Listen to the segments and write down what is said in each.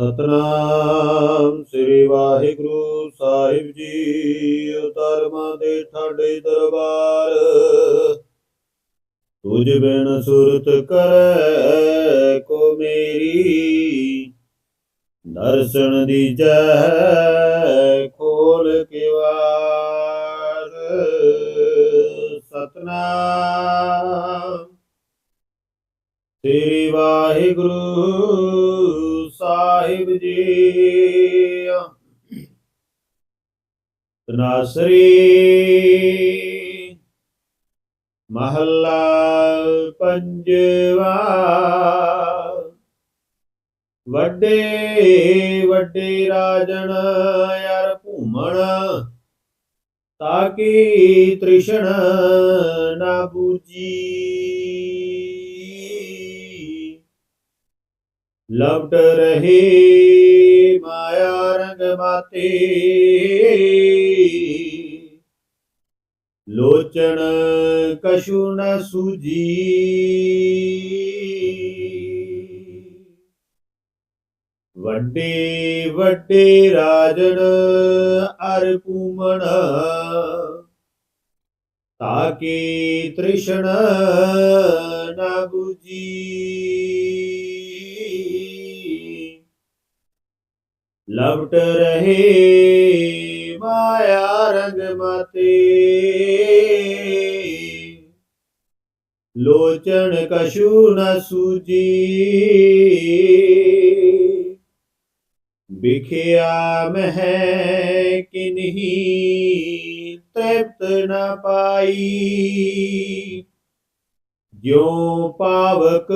ਸਤਨਾਮ ਸ੍ਰੀ ਵਾਹਿਗੁਰੂ ਸਾਹਿਬ ਜੀ, ਧਰਮਾਂ ਦੇ ਠਾਡੇ ਦਰਬਾਰ। ਤੁਝ ਬਿਨ ਸੁਰਤ ਕਰੈ ਕੋ ਮੇਰੀ। ਦਰਸ਼ਨ ਦੀਜੈ ਖੋਲ ਕਿਵਾਰ ਸਤਨਾਮ ਸ੍ਰੀ ਵਾਹਿਗੁਰੂ ਸਾਹਿਬ ਜੀ। ਤਨਾਸਰੀ ਮਹੱਲਾ ਪੰਜਵਾ। ਵੱਡੇ ਵੱਡੇ ਰਾਜਣ ਯਾਰ ਭੂਮਣ ਤਾਕੀ ਤ੍ਰਿਸ਼ਣ ਨਾ ਬੂਜੀ ਲਪਟ ਰਹੇ ਮਾਇਆ ਰੰਗ ਮਾਤੇ। ਲੋਚਣ ਕਸ਼ੂ ਨ ਸੂਜੀ ਵੱਡੇ ਵੱਡੇ ਰਾਜਣ ਅਰ ਪੂਮਣ ਤਾਕੀ ਤ੍ਰਿਸ਼ਣ ਨਾ ਬੁਜੀ ਲਪਟ ਰਹੇ ਮਾਇਆ ਰੰਗ ਮਤੇ ਲੋਚਣ ਕਛੂ ਨ ਸੂਜੀ ਵਿਖਿਆ ਮਹਿ ਕਿਨਹੀ ਤ੍ਰਿਪਤ ਨ ਪਾਈ ਜਿਉ ਪਾਵਕ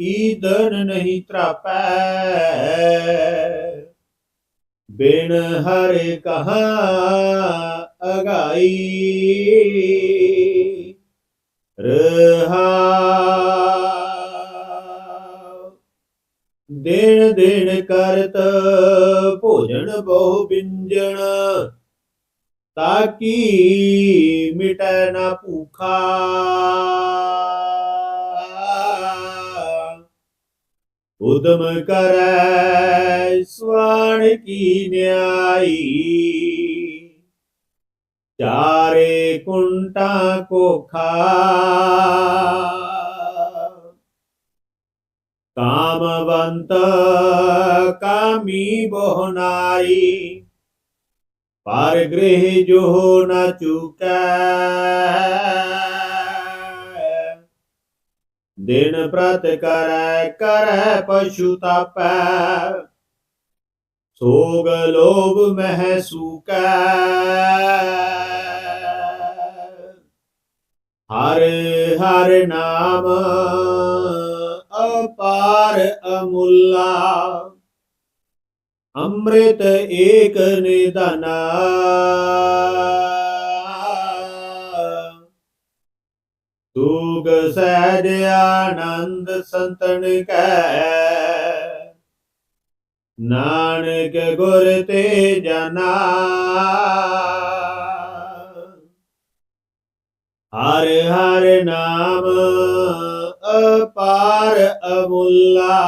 ਈਦਨ ਨਹੀਂ ਤਰਾਪੈ ਬਿਨ ਹਰ ਕਹਾ ਅਗਾਈ। ਰਹਾ ਦਿਨ ਦਿਨ ਕਰਤ ਭੋਜਨ ਬਹੁ ਬਿੰਜਣ ਤਾਕੀ ਮਿਟੈ ਨਾ ਭੂਖਾ। ਉਦਮ ਕਰੈ, ਸਵਾਣ ਕੀ ਨਿਆਈ? ਚਾਰੇ ਕੁੰਟਾ ਕੋਖਾ ਕਾਮਵੰਤ ਕਾਮੀ ਬਹੁ ਨਾਰੀ। ਪਰ ਗ੍ਰਹਿ ਜੋ ਨ ਚੁਕੈ। ਦਿਨ ਪ੍ਰਤ ਕਰੈ ਕਰੈ ਪਸ਼ੂ ਤਾਪੈ। ਸੋਗ ਲੋਭ ਮਹਿ ਸੂਕੈ ਹਰ ਹਰ ਨਾਮ ਅਪਾਰ ਅਮੁੱਲਾ। ਅੰਮ੍ਰਿਤ ਏਕ ਨਿਧਨਾ। ਤੁਗ ਸਹਿਜ ਆਨੰਦ ਸੰਤਨ ਕੈ। ਨਾਨਕ ਗੁਰ ਤੇ ਜਨਾ ਹਰ ਹਰ ਨਾਮ ਅਪਾਰ ਅਮੁੱਲਾ।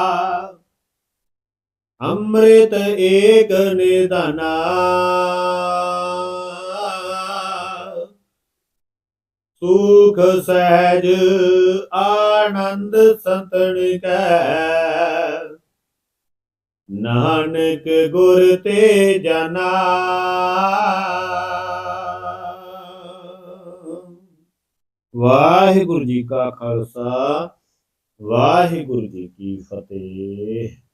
ਅੰਮ੍ਰਿਤ ਏਕ ਨਿਧਨਾ। ਸੁਖ ਸਹਿਜ ਆਨੰਦ ਸੰਤਨ ਕੈ। ਨਾਨਕ ਗੁਰ ਤੇ ਜਨਾ ਵਾਹਿਗੁਰੂ ਜੀ ਕਾ ਖਾਲਸਾ, ਵਾਹਿਗੁਰੂ ਜੀ ਕੀ ਫਤਿਹ।